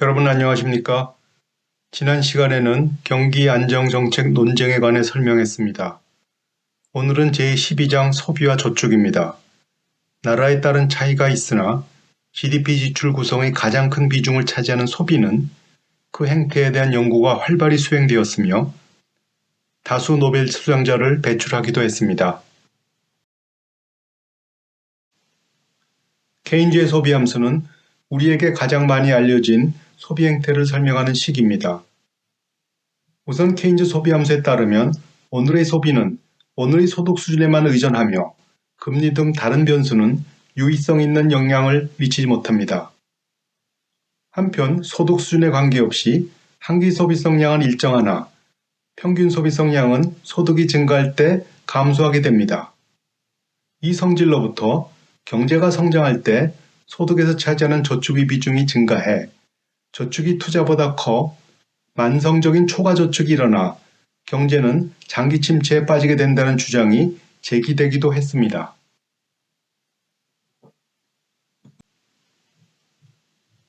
여러분 안녕하십니까? 지난 시간에는 경기 안정 정책 논쟁에 관해 설명했습니다. 오늘은 제12장 소비와 저축입니다. 나라에 따른 차이가 있으나 GDP 지출 구성의 가장 큰 비중을 차지하는 소비는 그 행태에 대한 연구가 활발히 수행되었으며 다수 노벨 수상자를 배출하기도 했습니다. 케인즈의 소비 함수는 우리에게 가장 많이 알려진 소비 행태를 설명하는 식입니다. 우선 케인즈 소비 함수에 따르면 오늘의 소비는 오늘의 소득 수준에만 의존하며 금리 등 다른 변수는 유의성 있는 영향을 미치지 못합니다. 한편 소득 수준에 관계없이 한기 소비 성량은 일정하나 평균 소비 성량은 소득이 증가할 때 감소하게 됩니다. 이 성질로부터 경제가 성장할 때 소득에서 차지하는 저축의 비중이 증가해 저축이 투자보다 커 만성적인 초과 저축이 일어나 경제는 장기 침체에 빠지게 된다는 주장이 제기되기도 했습니다.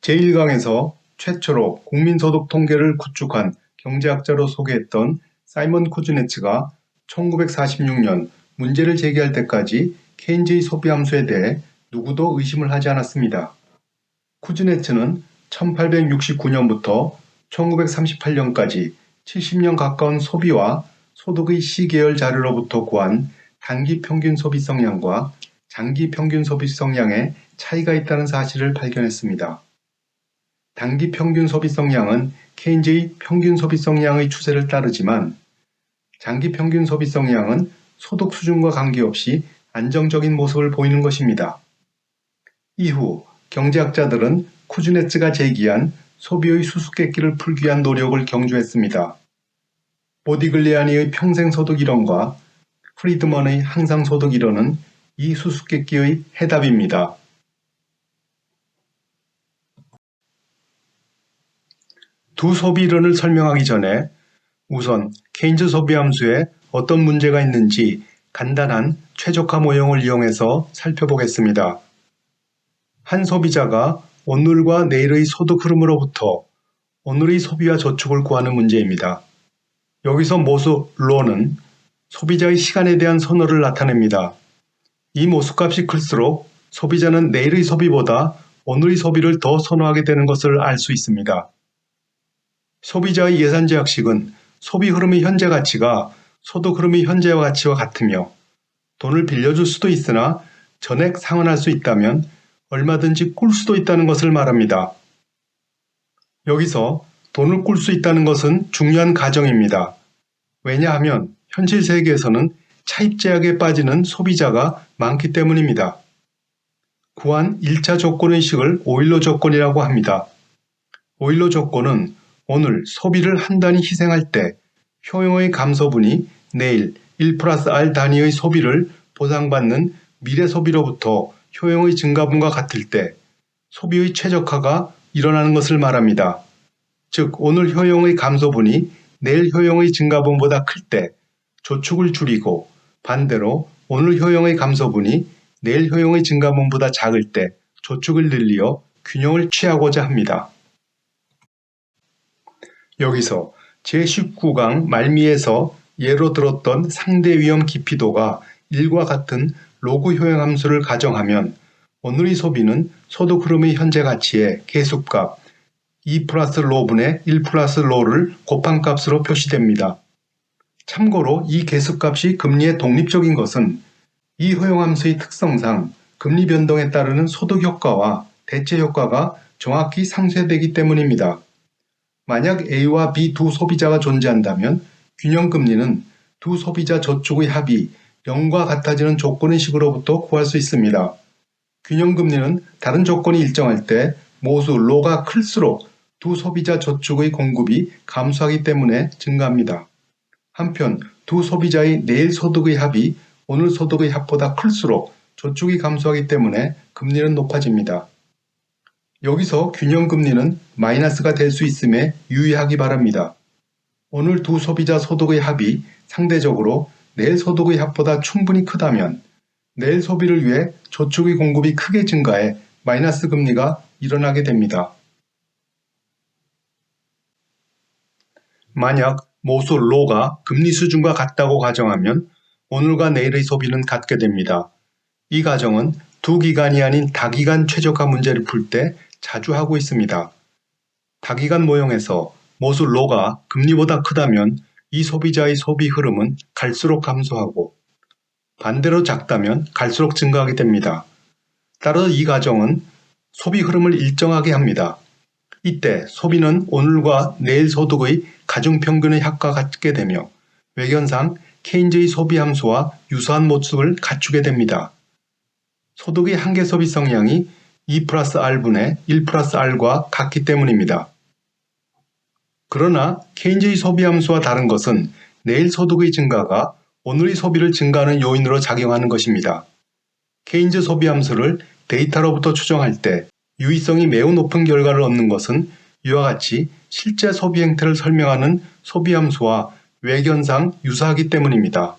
제1강에서 최초로 국민소득 통계를 구축한 경제학자로 소개했던 사이먼 쿠즈네츠가 1946년 문제를 제기할 때까지 케인즈의 소비 함수에 대해 누구도 의심을 하지 않았습니다. 쿠즈네츠는 1869년부터 1938년까지 70년 가까운 소비와 소득의 시계열 자료로부터 구한 단기 평균 소비 성량과 장기 평균 소비 성량에 차이가 있다는 사실을 발견했습니다. 단기 평균 소비 성량은 케인즈의 평균 소비 성량의 추세를 따르지만 장기 평균 소비 성량은 소득 수준과 관계없이 안정적인 모습을 보이는 것입니다. 이후 경제학자들은 쿠즈네츠가 제기한 소비의 수수께끼를 풀기 위한 노력을 경주했습니다. 보디글리아니의 평생소득 이론과 프리드먼의 항상소득 이론은 이 수수께끼의 해답입니다. 두 소비 이론을 설명하기 전에 우선 케인즈 소비 함수에 어떤 문제가 있는지 간단한 최적화 모형을 이용해서 살펴보겠습니다. 한 소비자가 오늘과 내일의 소득 흐름으로부터 오늘의 소비와 저축을 구하는 문제입니다. 여기서 모수 로는 소비자의 시간에 대한 선호를 나타냅니다. 이 모수값이 클수록 소비자는 내일의 소비보다 오늘의 소비를 더 선호하게 되는 것을 알 수 있습니다. 소비자의 예산 제약식은 소비 흐름의 현재 가치가 소득 흐름의 현재 가치와 같으며 돈을 빌려줄 수도 있으나 전액 상환할 수 있다면 얼마든지 꿀 수도 있다는 것을 말합니다. 여기서 돈을 꿀 수 있다는 것은 중요한 가정입니다. 왜냐하면 현실 세계에서는 차입 제약에 빠지는 소비자가 많기 때문입니다. 구한 1차 조건의식을 오일로 조건이라고 합니다. 오일로 조건은 오늘 소비를 한 단위 희생할 때 효용의 감소분이 내일 1 플러스 R 단위의 소비를 보상받는 미래 소비로부터 효용의 증가분과 같을 때 소비의 최적화가 일어나는 것을 말합니다. 즉 오늘 효용의 감소분이 내일 효용의 증가분보다 클때 저축을 줄이고 반대로 오늘 효용의 감소분이 내일 효용의 증가분보다 작을 때 저축을 늘리어 균형을 취하고자 합니다. 여기서 제19강 말미에서 예로 들었던 상대 위험 깊이도가 1과 같은 로그 효용 함수를 가정하면 오늘의 소비는 소득 흐름의 현재 가치의 계수값 2 플러스 로분의 1 플러스 로를 곱한 값으로 표시됩니다. 참고로 이 계수값이 금리의 독립적인 것은 이 효용함수의 특성상 금리 변동에 따르는 소득 효과와 대체 효과가 정확히 상쇄되기 때문입니다. 만약 A와 B 두 소비자가 존재한다면 균형금리는 두 소비자 저축의 합이 0과 같아지는 조건의식으로부터 구할 수 있습니다. 균형금리는 다른 조건이 일정할 때 모수 로가 클수록 두 소비자 저축의 공급이 감소하기 때문에 증가합니다. 한편 두 소비자의 내일 소득의 합이 오늘 소득의 합보다 클수록 저축이 감소하기 때문에 금리는 높아집니다. 여기서 균형금리는 마이너스가 될 수 있음에 유의하기 바랍니다. 오늘 두 소비자 소득의 합이 상대적으로 내일 소득의 합보다 충분히 크다면 내일 소비를 위해 저축의 공급이 크게 증가해 마이너스 금리가 일어나게 됩니다. 만약 모수 로가 금리 수준과 같다고 가정하면 오늘과 내일의 소비는 같게 됩니다. 이 가정은 두 기간이 아닌 다기간 최저가 문제를 풀 때 자주 하고 있습니다. 다기간 모형에서 모수 로가 금리보다 크다면 이 소비자의 소비 흐름은 갈수록 감소하고 반대로 작다면 갈수록 증가하게 됩니다. 따라서 이 가정은 소비 흐름을 일정하게 합니다. 이때 소비는 오늘과 내일 소득의 가중평균의 합과 같게 되며 외견상 케인즈의 소비 함수와 유사한 모습을 갖추게 됩니다. 소득의 한계 소비 성향이 2 플러스 R분의 1 플러스 R과 같기 때문입니다. 그러나 케인즈의 소비 함수와 다른 것은 내일 소득의 증가가 오늘의 소비를 증가하는 요인으로 작용하는 것입니다. 케인즈 소비 함수를 데이터로부터 추정할 때 유의성이 매우 높은 결과를 얻는 것은 이와 같이 실제 소비 행태를 설명하는 소비 함수와 외견상 유사하기 때문입니다.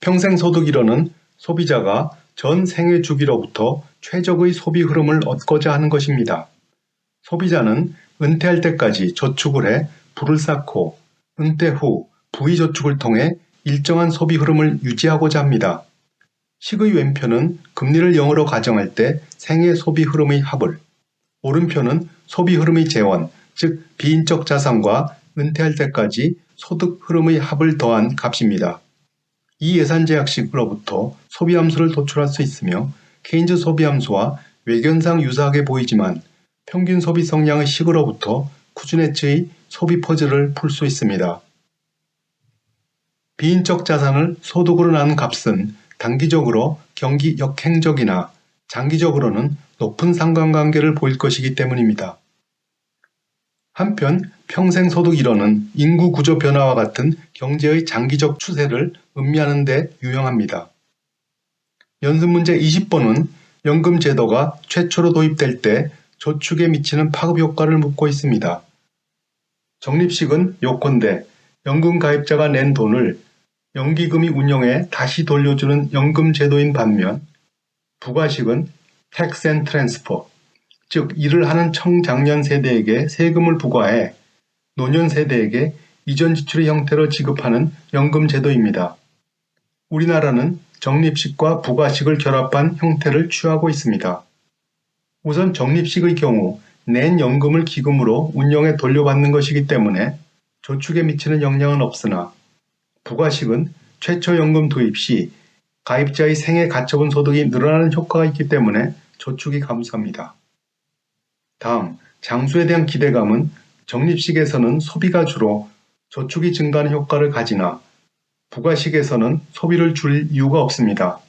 평생 소득이론은 소비자가 전 생애 주기로부터 최적의 소비 흐름을 얻고자 하는 것입니다. 소비자는 은퇴할 때까지 저축을 해 부를 쌓고 은퇴 후 부의 저축을 통해 일정한 소비 흐름을 유지하고자 합니다. 식의 왼편은 금리를 0으로 가정할 때 생애 소비 흐름의 합을, 오른편은 소비 흐름의 재원, 즉 비인적 자산과 은퇴할 때까지 소득 흐름의 합을 더한 값입니다. 이 예산 제약식으로부터 소비함수를 도출할 수 있으며 케인즈 소비함수와 외견상 유사하게 보이지만 평균 소비 성량의 식으로부터 쿠즈네츠의 소비 퍼즐을 풀 수 있습니다. 비인적 자산을 소득으로 나눈 값은 단기적으로 경기 역행적이나 장기적으로는 높은 상관관계를 보일 것이기 때문입니다. 한편 평생소득 이론은 인구 구조 변화와 같은 경제의 장기적 추세를 음미하는 데 유용합니다. 연습문제 20번은 연금 제도가 최초로 도입될 때 저축에 미치는 파급 효과를 묻고 있습니다. 적립식은 요건대 연금 가입자가 낸 돈을 연기금이 운영에 다시 돌려주는 연금 제도인 반면 부가식은 tax and transfer, 즉 일을 하는 청장년 세대에게 세금을 부과해 노년 세대에게 이전 지출의 형태로 지급하는 연금 제도입니다. 우리나라는 적립식과 부가식을 결합한 형태를 취하고 있습니다. 우선 적립식의 경우 낸 연금을 기금으로 운영에 돌려받는 것이기 때문에 저축에 미치는 영향은 없으나 부가식은 최초 연금 도입 시 가입자의 생애 가처분 소득이 늘어나는 효과가 있기 때문에 저축이 감소합니다. 다음, 장수에 대한 기대감은 적립식에서는 소비가 주로 저축이 증가하는 효과를 가지나 부가식에서는 소비를 줄 이유가 없습니다.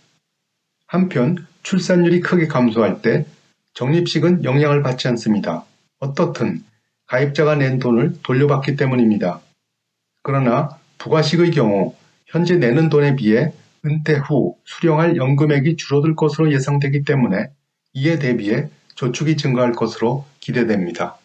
한편 출산율이 크게 감소할 때 적립식은 영향을 받지 않습니다. 어떻든 가입자가 낸 돈을 돌려받기 때문입니다. 그러나 부가식의 경우 현재 내는 돈에 비해 은퇴 후 수령할 연금액이 줄어들 것으로 예상되기 때문에 이에 대비해 저축이 증가할 것으로 기대됩니다.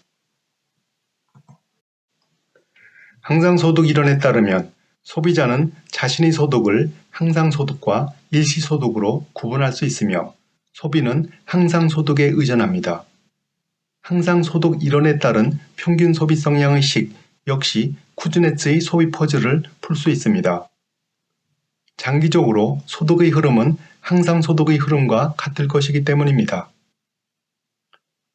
항상소득 이론에 따르면 소비자는 자신의 소득을 항상소득과 일시소득으로 구분할 수 있으며 소비는 항상 소득에 의존합니다. 항상 소득 이론에 따른 평균 소비 성향의 식 역시 쿠즈네츠의 소비 퍼즐을 풀 수 있습니다. 장기적으로 소득의 흐름은 항상 소득의 흐름과 같을 것이기 때문입니다.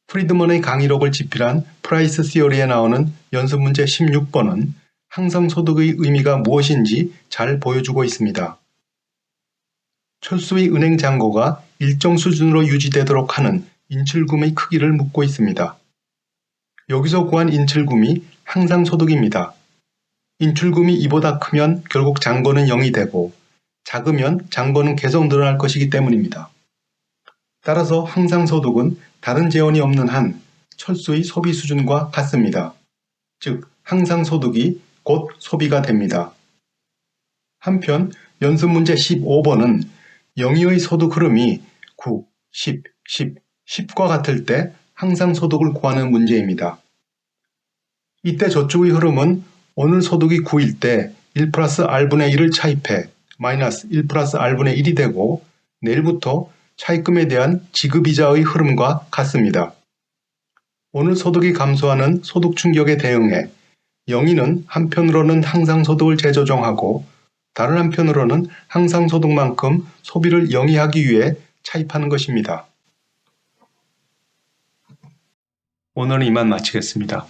프리드먼의 강의록을 집필한 프라이스 시어리에 나오는 연습문제 16번은 항상 소득의 의미가 무엇인지 잘 보여주고 있습니다. 철수의 은행 잔고가 일정 수준으로 유지되도록 하는 인출금의 크기를 묻고 있습니다. 여기서 구한 인출금이 항상 소득입니다. 인출금이 이보다 크면 결국 잔고는 0이 되고 작으면 잔고는 계속 늘어날 것이기 때문입니다. 따라서 항상 소득은 다른 재원이 없는 한 철수의 소비 수준과 같습니다. 즉 항상 소득이 곧 소비가 됩니다. 한편 연습 문제 15번은 영의의 소득 흐름이 9, 10, 10, 10과 같을 때 항상 소득을 구하는 문제입니다. 이때 저축의 흐름은 오늘 소득이 9일 때 1 플러스 r분의 1을 차입해 마이너스 1 플러스 r분의 1이 되고 내일부터 차입금에 대한 지급이자의 흐름과 같습니다. 오늘 소득이 감소하는 소득 충격에 대응해 영희는 한편으로는 항상 소득을 재조정하고 다른 한편으로는 항상 소득만큼 소비를 영위하기 위해 차입하는 것입니다. 오늘은 이만 마치겠습니다.